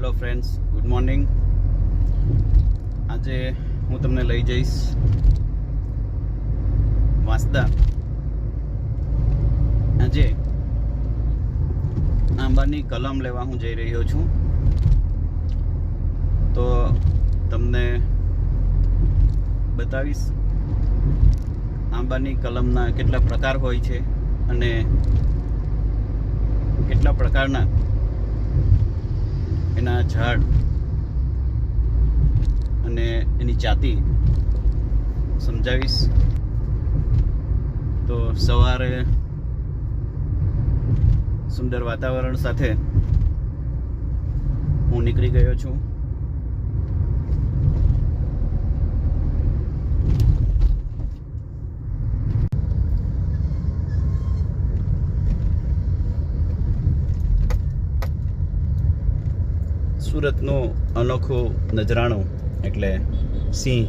Hello friends good morning આજે હું તમને લઈ જઈશ વાંસદા. આજે આંબાની કલમ લેવા હું જઈ રહ્યો છું. તો તમને બતાવીશ આંબાની કલમના કેટલા પ્રકાર હોય છે અને કેટલા પ્રકારના એના ઝાડ અને એની જાતિ સમજાવીશ. તો સવારે સુંદર વાતાવરણ સાથે હું નીકળી ગયો છું. સુરતનો અનોખો નજરાણો એટલે સિંહ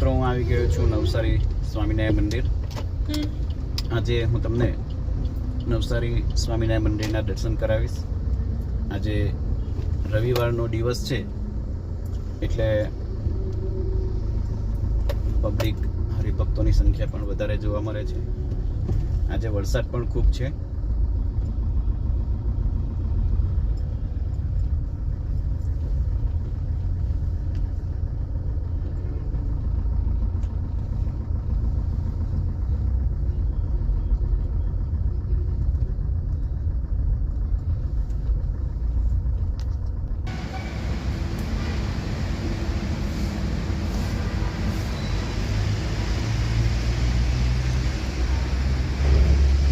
મિત્રો હું આવી ગયો છું નવસારી સ્વામિનારાયણ મંદિર. આજે હું તમને નવસારી સ્વામિનારાયણ મંદિરના દર્શન કરાવીશ. આજે રવિવારનો દિવસ છે એટલે પબ્લિક હરિભક્તોની સંખ્યા પણ વધારે જોવા મળે છે. આજે વરસાદ પણ ખૂબ છે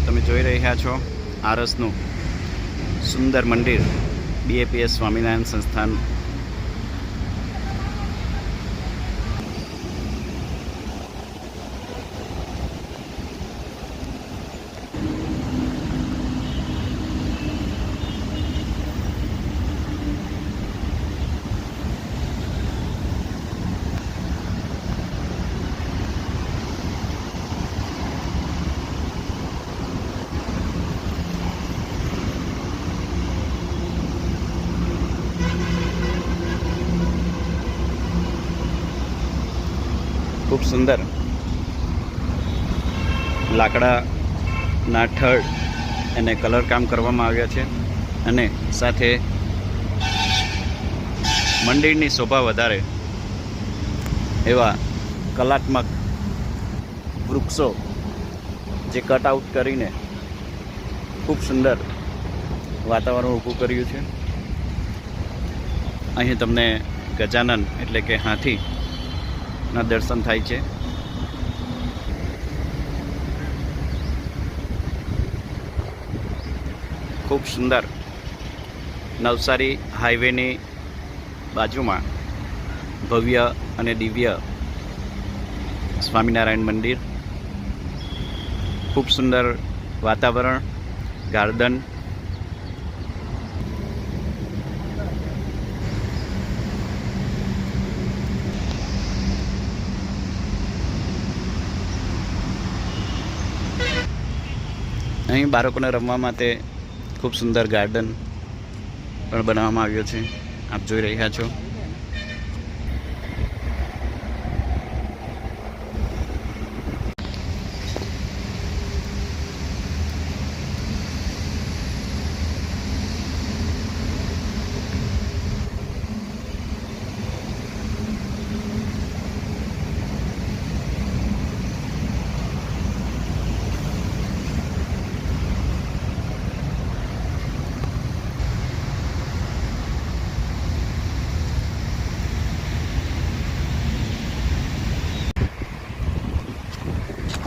તમે જોઈ રહ્યા છો? આરસનું સુંદર મંદિર બીએપીએસ સ્વામિનારાયણ સંસ્થાન સુંદર. લાકડાના થડ એને કલર કામ કરવામાં આવ્યા છે અને સાથે મંદિરની શોભા વધારે એવા કલાત્મક વૃક્ષો જે કટ આઉટ કરીને ખૂબ સુંદર વાતાવરણ ઊભું કર્યું છે. અહીં તમને ગજાનન એટલે કે હાથી ના દર્શન થાય છે. ખૂબ સુંદર નવસારી હાઈવેની બાજુમાં ભવ્ય અને દિવ્ય સ્વામિનારાયણ મંદિર. ખૂબ સુંદર વાતાવરણ, ગાર્ડન અહીં બાળકોને રમવા માટે ખૂબ સુંદર ગાર્ડન પણ બનાવવામાં આવ્યો છે. આપ જોઈ રહ્યા છો.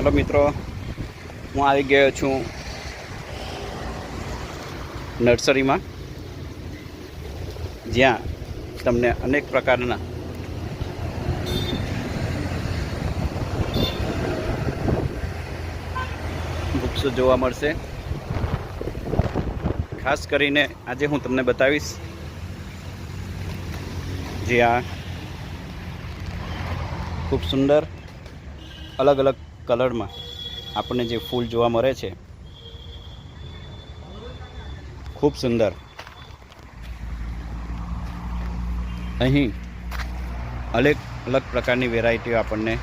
હલો મિત્રો, હું આવી ગયો છું નર્સરીમાં. જ્યાં તમને અનેક પ્રકારના વૃક્ષો જોવા મળશે. ખાસ કરીને આજે હું તમને બતાવીશ જ્યાં ખૂબ સુંદર અલગ અલગ કલરમાં આપણને જે ફૂલ જોવા મળે છે, ખૂબ સુંદર. અહીં અલગ અલગ પ્રકારની વેરાયટીઓ આપણને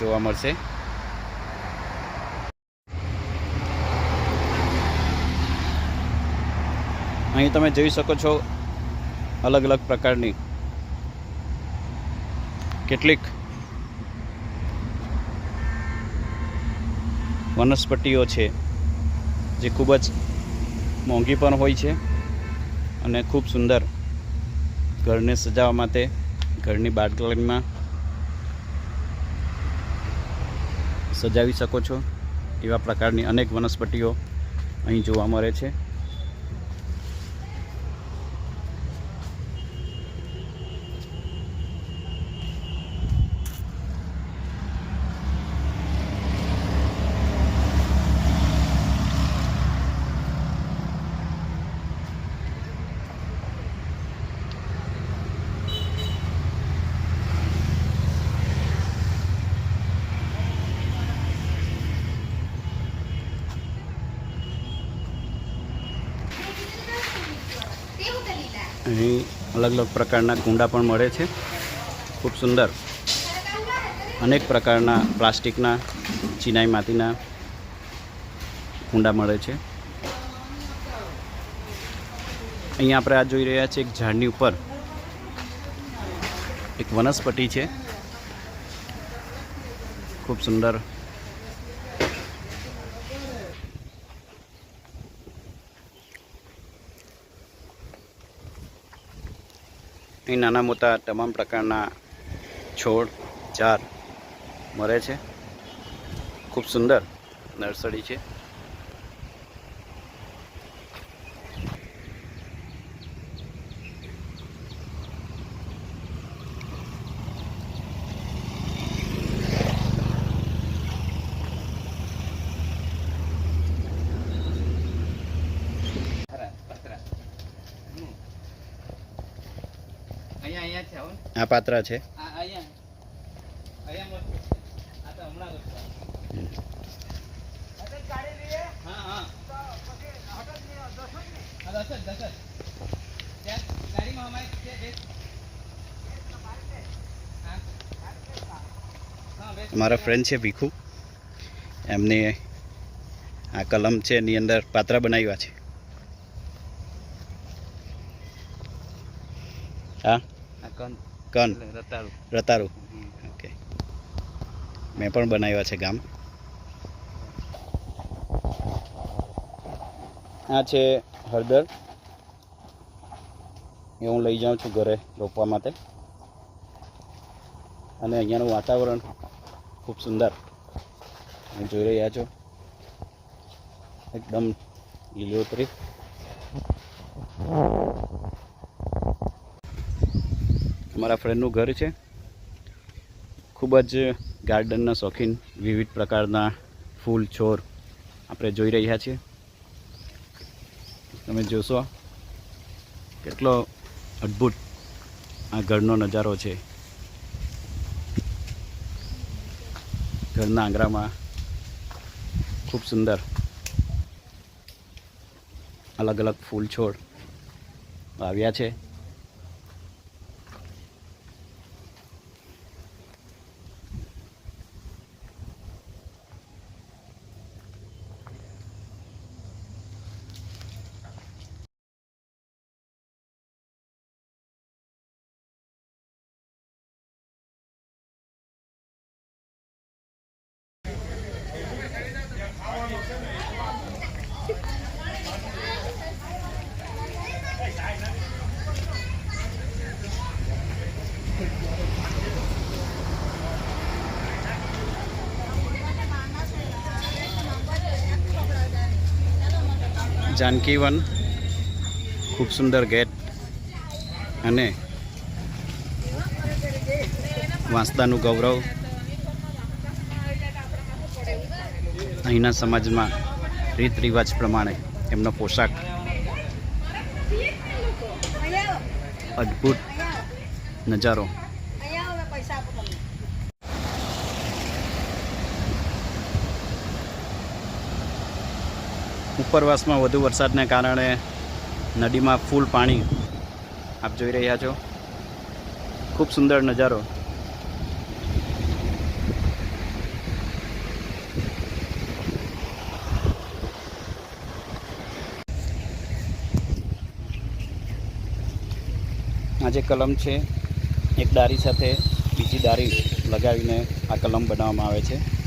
જોવા મળશે. અહીં તમે જોઈ શકો છો અલગ અલગ પ્રકારની કેટલીક વનસ્પતિઓ છે, જે ખૂબ જ મોંઘી પણ હોય છે અને ખૂબ સુંદર. ઘરને સજાવવા માટે ઘરની બાલ્કનીમાં સજાવી શકો છો, એવા પ્રકારની અનેક વનસ્પતિઓ અહીં જોવા મળે છે. અહીં અલગ અલગ પ્રકારના કુંડા પણ મળે છે. ખૂબ સુંદર. અનેક પ્રકારના પ્લાસ્ટિકના, ચિનાઈ માટીના કુંડા મળે છે. અહીંયા આપણે આ જોઈ રહ્યા છીએ એક ઝાડની ઉપર. એક વનસ્પતિ છે. ખૂબ સુંદર અહીં નાના મોટા તમામ પ્રકારના છોડ ઝાડ મળે છે. ખૂબ સુંદર નર્સરી છે ખરા પતરા હમ. અહીંયા અહીંયા છે આવો ને. આ પાત્રા છે આ અહીંયા અહીંયા મોટું આ તો હમણાં જ હતું. હા હા હા, દસ જ દસ જ ત્યાં ગાડીમાં અમારે છે બે હા પાત્ર છે. અમારા ફ્રેન્ડ છે ભીખુ. એમને આ કલમ છે એની અંદર પાત્ર બનાવ્યા છે. હા? આ કન. રતારું ઓકે. મેં પણ બનાવ્યા છે ગામ. આ છે હળદર. એ હું લઈ જાઉં છું ઘરે રોપવા માટે. અને અહીંયાનું વાતાવરણ ખૂબ સુંદર. તમે જોઈ રહ્યા છો. એકદમ લીલોતરી. અમારા ફ્રેન્ડનું ઘર છે. ખૂબ જ ગાર્ડનના શોખીન, વિવિધ પ્રકારના ફૂલ છોડ આપણે જોઈ રહ્યા છીએ. તમે જોશો કેટલો અદ્ભુત આ ઘરનો નજારો છે. ઘરના આંગણામાં ખૂબ સુંદર અલગ અલગ ફૂલ, છોડ આવ્યા છે. જાનકીવન ખૂબ સુંદર ગેટ અને વાંસદાનું ગૌરવ અહીંના સમાજમાં રીત રિવાજ પ્રમાણે એમનો પોશાક અદ્ભુત નજારો પૈસા આપો તમને ઉપરવાસમાં વધુ વરસાદને કારણે નદીમાં ફૂલ પાણી આપ જોઈ રહ્યા છો. ખૂબ સુંદર નજારો. આ જે કલમ છે. એક દારી સાથે બીજી દારી લગાવીને આ કલમ બનાવવામાં આવે છે.